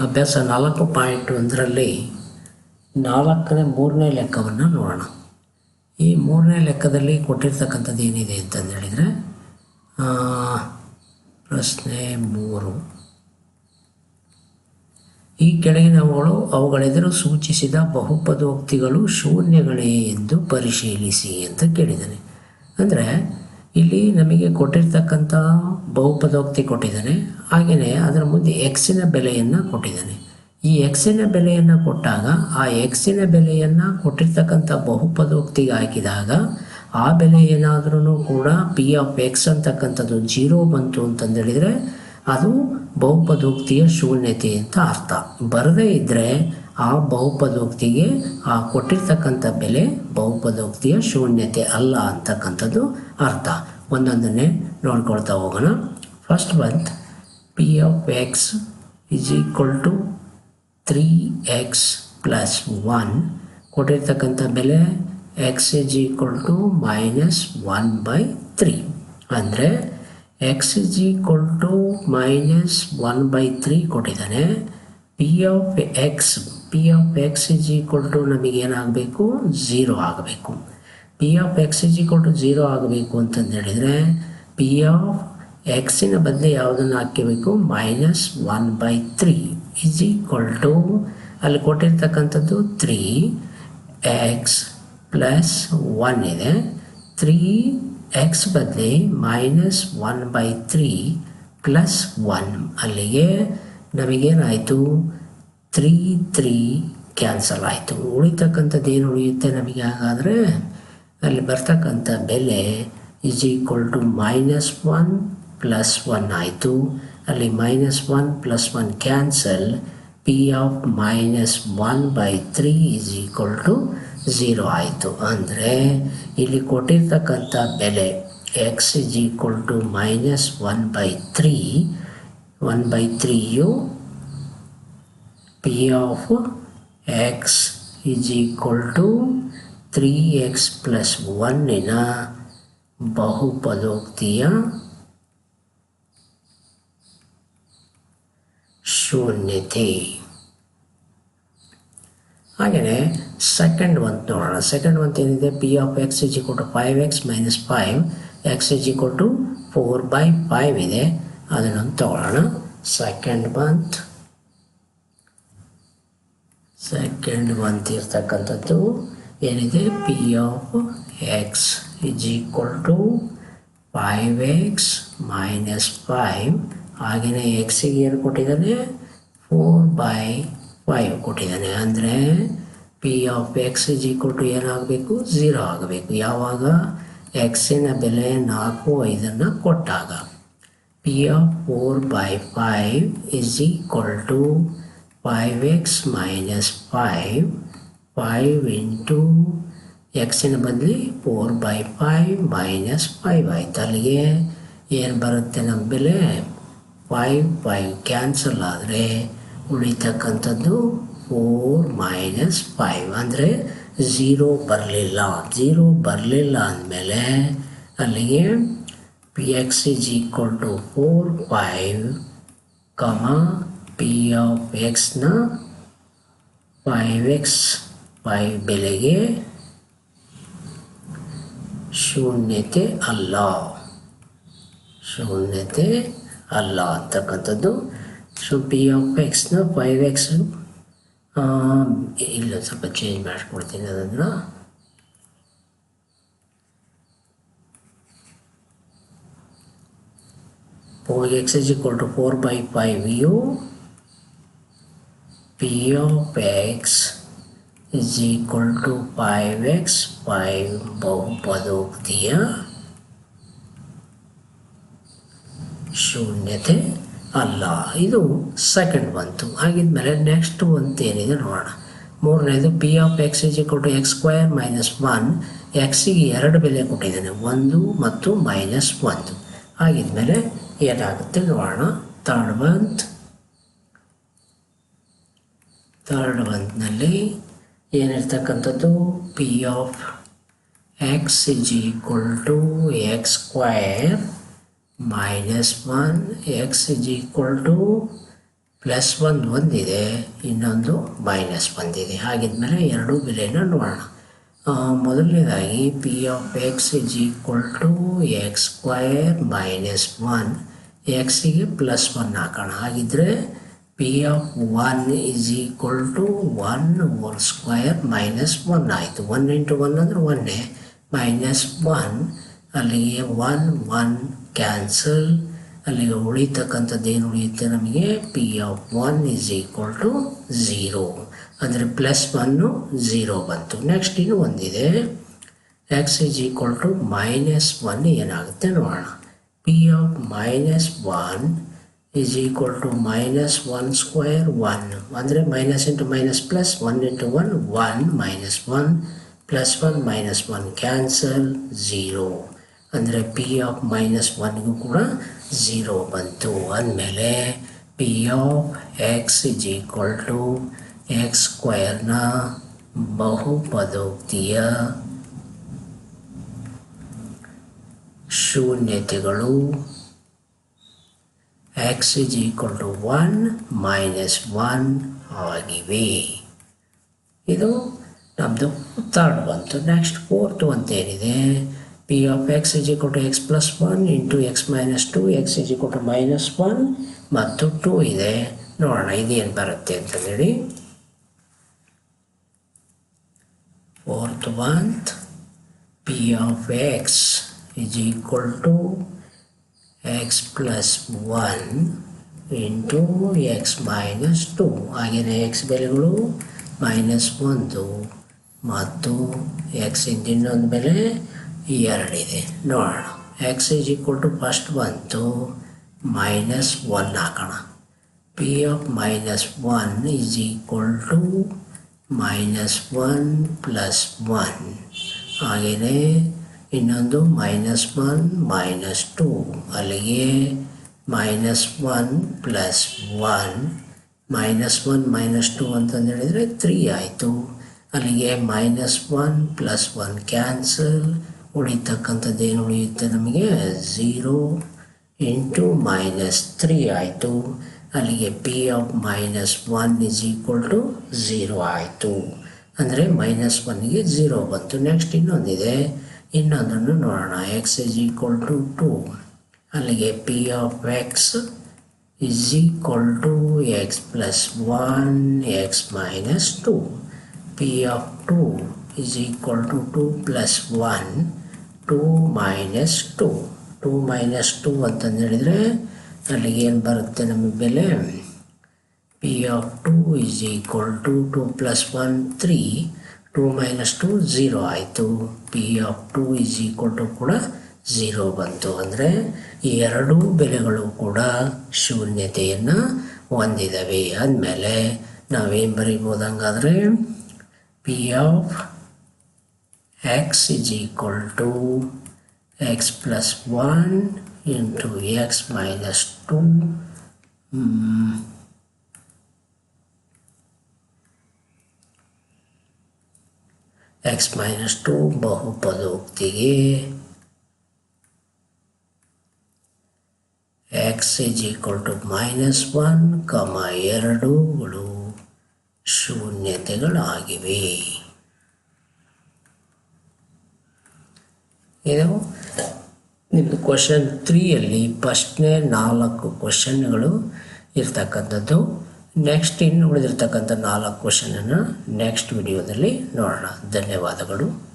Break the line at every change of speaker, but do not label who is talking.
ಅಭ್ಯಾಸ ನಾಲ್ಕು ಪಾಯಿಂಟ್ ಒಂದರಲ್ಲಿ ನಾಲ್ಕನೇ ಮೂರನೇ ಲೆಕ್ಕವನ್ನು ನೋಡೋಣ. ಈ ಮೂರನೇ ಲೆಕ್ಕದಲ್ಲಿ ಕೊಟ್ಟಿರ್ತಕ್ಕಂಥದ್ದು ಏನಿದೆ ಅಂತಂದು ಹೇಳಿದರೆ ಪ್ರಶ್ನೆ ಮೂರು. ಈ ಕೆಳಗಿನವುಗಳು ಅವುಗಳೆದುರು ಸೂಚಿಸಿದ ಬಹುಪದೋಕ್ತಿಗಳು ಶೂನ್ಯಗಳೇ ಎಂದು ಪರಿಶೀಲಿಸಿ ಅಂತ ಕೇಳಿದ್ದಾನೆ. ಅಂದರೆ ಇಲ್ಲಿ ನಮಗೆ ಕೊಟ್ಟಿರ್ತಕ್ಕಂಥ ಬಹುಪದೋಕ್ತಿ ಕೊಟ್ಟಿದ್ದಾನೆ. ಹಾಗೆಯೇ ಅದರ ಮುಂದೆ ಎಕ್ಸಿನ ಬೆಲೆಯನ್ನು ಕೊಟ್ಟಿದ್ದಾನೆ. ಈ ಎಕ್ಸಿನ ಬೆಲೆಯನ್ನು ಕೊಟ್ಟಾಗ ಆ ಎಕ್ಸಿನ ಬೆಲೆಯನ್ನು ಕೊಟ್ಟಿರ್ತಕ್ಕಂಥ ಬಹುಪದೋಕ್ತಿಗೆ ಹಾಕಿದಾಗ ಆ ಬೆಲೆ ಏನಾದ್ರೂ ಕೂಡ ಪಿ ಆಫ್ ಎಕ್ಸ್ ಅಂತಕ್ಕಂಥದ್ದು ಜೀರೋ ಬಂತು ಅಂತಂದೇಳಿದರೆ ಅದು ಬಹುಪದೋಕ್ತಿಯ ಶೂನ್ಯತೆ ಅಂತ ಅರ್ಥ. ಬರದೇ ಇದ್ದರೆ ಆ ಬಹುಪದೋಕ್ತಿಗೆ, ಆ ಕೊಟ್ಟಿರ್ತಕ್ಕಂಥ ಬೆಲೆ ಬಹುಪದೋಕ್ತಿಯ ಶೂನ್ಯತೆ ಅಲ್ಲ ಅಂತಕ್ಕಂಥದ್ದು ಅರ್ಥ. ಒಂದೊಂದನ್ನೇ ನೋಡ್ಕೊಳ್ತಾ ಹೋಗೋಣ. ಫಸ್ಟ್ ಬಂತ್ p of x is equal to three x plus one ಕೊಟ್ಟಿರ್ತಕ್ಕಂಥ ಬೆಲೆ x is equal to minus one by three ಅಂದರೆ x is equal to minus one by three ಕೊಟ್ಟಿದ್ದಾನೆ. P of x p of x is equal to ನಮಗೇನಾಗಬೇಕು zero ಆಗಬೇಕು. P of x is equal to zero ಆಗಬೇಕು ಅಂತಂದು ಹೇಳಿದರೆ P of ಎಕ್ಸಿನ ಬದಲು ಯಾವುದನ್ನು ಹಾಕಬೇಕು minus one by three is equal to ಅಲ್ಲಿ ಕೊಟ್ಟಿರ್ತಕ್ಕಂಥದ್ದು ತ್ರೀ ಎಕ್ಸ್ ಪ್ಲಸ್ ಒನ್ ಇದೆ. ತ್ರೀ ಎಕ್ಸ್ ಬದಲಿ minus one by three plus one ಅಲ್ಲಿಗೆ ನಮಗೇನಾಯಿತು? ತ್ರೀ ತ್ರೀ ಕ್ಯಾನ್ಸಲ್ ಆಯಿತು. ಉಳಿತಕ್ಕಂಥದ್ದು ಏನು ಉಳಿಯುತ್ತೆ ನಮಗೆ ಹಾಗಾದರೆ? ಅಲ್ಲಿ ಬರ್ತಕ್ಕಂಥ ಬೆಲೆ is equal to minus one plus one ಆಯಿತು. ಅಲ್ಲಿ minus one plus one cancel p of minus one by three is equal to zero ಆಯಿತು. ಅಂದರೆ ಇಲ್ಲಿ ಕೊಟ್ಟಿರ್ತಕ್ಕಂಥ ಬೆಲೆ x is equal to minus one by three one by ತ್ರೀಯು of x is equal to three x plus ಒನ್ನಿನ ಬಹುಪದೋಕ್ತಿಯ ಶೂನ್ಯತೆ. ಹಾಗೆಯೇ second ಒಂತ್ ನೋಡೋಣ. ಸೆಕೆಂಡ್ ಒಂತ್ ಏನಿದೆ? P of x is equal to five x minus five x is equal to four by five ಇದೆ. ಅದನ್ನೊಂದು ತಗೊಳ್ಳೋಣ. ಸೆಕೆಂಡ್ ಮಂತ್ ಸೆಕೆಂಡ್ ಮಂತ್ ಇರ್ತಕ್ಕಂಥದ್ದು ಏನಿದೆ? P of x is equal to five x minus five ಹಾಗೆಯೇ ಎಕ್ಸಿಗೆ ಏನು ಕೊಟ್ಟಿದ್ದಾನೆ? Four by five ಕೊಟ್ಟಿದ್ದಾನೆ. ಅಂದರೆ p of x is equal to ಏನಾಗಬೇಕು? ಝೀರೋ ಆಗಬೇಕು. ಯಾವಾಗ? ಎಕ್ಸಿನ ಬೆಲೆ ನಾಲ್ಕು, ಐದನ್ನು ಕೊಟ್ಟಾಗ. P of four by five is equal to five x minus five five into ಎಕ್ಸಿನ ಬದಲಿ four by five minus five ಆಯ್ತು ಅಲ್ಲಿಗೆ ಏನು ಬರುತ್ತೆ ನಮ್ಮ ಬೆಲೆ ಫೈವ್ ಫೈವ್ ಕ್ಯಾನ್ಸಲ್ ಆದರೆ ಉಳಿತಕ್ಕಂಥದ್ದು ಫೋರ್ ಮೈನಸ್ ಫೈವ್ ಅಂದರೆ ಝೀರೋ ಬರಲಿಲ್ಲ ಝೀರೋ ಬರಲಿಲ್ಲ ಅಂದಮೇಲೆ ಅಲ್ಲಿಗೆ p x is equal to four five comma p of ಎಕ್ಸ್ನ ಫೈವ್ ಎಕ್ಸ್ ಫೈವ್ ಬೆಲೆಗೆ ಶೂನ್ಯತೆ ಅಲ್ಲ. ಶೂನ್ಯತೆ ಅಲ್ಲ ಅಂತಕ್ಕಂಥದ್ದು. ಸೊ ಪಿ ಆಫ್ ಎಕ್ಸ್ನ ಫೈವ್ ಎಕ್ಸ್ ಇಲ್ಲ, ಸ್ವಲ್ಪ ಚೇಂಜ್ ಮಾಡಿಕೊಡ್ತೀನಿ ಅದನ್ನು. Four x is equal to four by five you p of x is equal to five x five ಬಹುಪದೋಕ್ತಿಯ ಶೂನ್ಯತೆ ಅಲ್ಲ, ಇದು ಸೆಕೆಂಡ್ ಬಂತು. ಹಾಗಿದ್ಮೇಲೆ ನೆಕ್ಸ್ಟ್ ಬಂತು ಏನಿದೆ ನೋಡೋಣ. ಮೂರನೇದು p of x is equal to x minus one ಎಕ್ಸಿಗೆ ಎರಡು ಬೆಲೆ ಕೊಟ್ಟಿದ್ದಾನೆ, ಒಂದು ಮತ್ತು ಮೈನಸ್ ಒಂದು. ಹಾಗಿದ್ಮೇಲೆ ಏನಾಗುತ್ತೆ ನೋಡೋಣ. ತರ್ಡ್ ಬಂತ್. ಥರ್ಡ್ ಮಂತ್ನಲ್ಲಿ ಏನಿರ್ತಕ್ಕಂಥದ್ದು p of x is equal to x square minus 1 x is equal to plus one ಒಂದಿದೆ. ಇನ್ನೊಂದು ಮೈನಸ್ ಒಂದಿದೆ. ಹಾಗಿದ್ಮೇಲೆ ಎರಡೂ ಬೆಲೆಯನ್ನು ನೋಡೋಣ. ಮೊದಲನೇದಾಗಿ p of x is equal to x square minus one ಎಕ್ಸಿಗೆ plus one ಹಾಕೋಣ. ಹಾಗಿದ್ರೆ p of one is equal to one whole square minus one ಆಯಿತು ಒನ್ ಇಂಟು ಒನ್ ಅಂದರೆ ಒನ್ನೇ ಮೈನಸ್ ಒನ್ ಅಲ್ಲಿಗೆ ಒನ್ ಒನ್ ಕ್ಯಾನ್ಸಲ್ ಅಲ್ಲಿಗೆ ಉಳಿತಕ್ಕಂಥದ್ದು ಏನು ಉಳಿಯುತ್ತೆ ನಮಗೆ? P of one is equal to zero ಅಂದರೆ ಪ್ಲಸ್ ಒನ್ನು ಝೀರೋ ಬಂತು. ನೆಕ್ಸ್ಟ್ ಇನ್ನು ಒಂದಿದೆ. X is equal to minus one ಏನಾಗುತ್ತೆ ನೋಡೋಣ. P of minus one is equal to minus one square one ಅಂದರೆ minus into minus plus one into one one minus one plus one minus one cancel zero ಅಂದರೆ P of minus ಒನ್ಗೂ ಕೂಡ zero ಬಂತು. ಅಂದಮೇಲೆ p of x is equal to X ಸ್ಕ್ವಯರ್ನ ಬಹುಪದೋಕ್ತಿಯ ಶೂನ್ಯತೆಗಳು x is equal to one minus one ಆಗಿವೆ. ಇದು ನಮ್ಮದು ಥರ್ಡ್ ಬಂತು ನೆಕ್ಸ್ಟ್ ಫೋರ್ತ್ ಅಂತ ಏನಿದೆ? P of x is equal to x plus one into x minus two x is equal to minus one ಮತ್ತು two ಇದೆ. ನೋಡೋಣ ಇದೇನು ಬರುತ್ತೆ ಅಂತಂದೇಳಿ. Fourth month p of x is equal to x plus one into x minus two ಹಾಗೆಯೇ X ಬೆಲೆಗಳು minus ಒಂದು ಮತ್ತು ಎಕ್ಸ್ ಇನ್ನೊಂದು ಬೆಲೆ ಎರಡಿದೆ. ನೋಡೋಣ. X is equal to first ಬಂತು. ಮೈನಸ್ ಒನ್ ಹಾಕೋಣ. P of minus one is equal to minus one plus one ಹಾಗೆಯೇ ಇನ್ನೊಂದು ಮೈನಸ್ ಒನ್ ಮೈನಸ್ ಟು ಅಲ್ಲಿಗೆ minus one plus one minus one minus two ಅಂತಂದು ಹೇಳಿದರೆ ತ್ರೀ ಆಯಿತು. ಅಲ್ಲಿಗೆ minus one plus one cancel ಉಳಿತಕ್ಕಂಥದ್ದು ಏನು ಉಳಿಯುತ್ತೆ ನಮಗೆ? ಝೀರೋ ಇಂಟು ಮೈನಸ್ ತ್ರೀ ಆಯಿತು. ಅಲ್ಲಿಗೆ p of minus one is equal to zero ಆಯಿತು. ಅಂದರೆ ಮೈನಸ್ ಒನ್ಗೆ ಝೀರೋ ಬಂತು. ನೆಕ್ಸ್ಟ್ ಇನ್ನೊಂದಿದೆ. ಇನ್ನೊಂದನ್ನು ನೋಡೋಣ. X is equal to two ಅಲ್ಲಿಗೆ p of x is equal to x plus one x minus two p of two is equal to two plus one two minus two two minus two ಅಂತಂದು ಹೇಳಿದರೆ ಅಲ್ಲಿಗೆ ಏನು ಬರುತ್ತೆ ನಮಗೆ ಬೆಲೆ? P of two is equal to two plus one three two minus two zero ಆಯಿತು. P of two is equal to ಕೂಡ zero ಬಂತು. ಅಂದರೆ ಎರಡೂ ಬೆಲೆಗಳು ಕೂಡ ಶೂನ್ಯತೆಯನ್ನು ಹೊಂದಿದವೆ. ಅಂದಮೇಲೆ ನಾವೇನು ಬರೀಬೋದು ಹಂಗಾದರೆ P of X is equal to X plus one into X minus two X minus two ಬಹುಪದೋಕ್ತಿಗೆ. X is equal to minus one comma ಎರಡುಗಳು ಶೂನ್ಯತೆಗಳಾಗಿವೆ. ಇದು ನಿಮ್ಮದು ಕ್ವಶನ್ ತ್ರೀಯಲ್ಲಿ ಫಸ್ಟ್ನೇ ನಾಲ್ಕು ಕ್ವಶನ್ಗಳು ಇರ್ತಕ್ಕಂಥದ್ದು. ನೆಕ್ಸ್ಟ್ ಇನ್ನು ಉಳಿದಿರ್ತಕ್ಕಂಥ ನಾಲ್ಕು ಕ್ವಶನನ್ನು ನೆಕ್ಸ್ಟ್ ವಿಡಿಯೋದಲ್ಲಿ ನೋಡೋಣ. ಧನ್ಯವಾದಗಳು.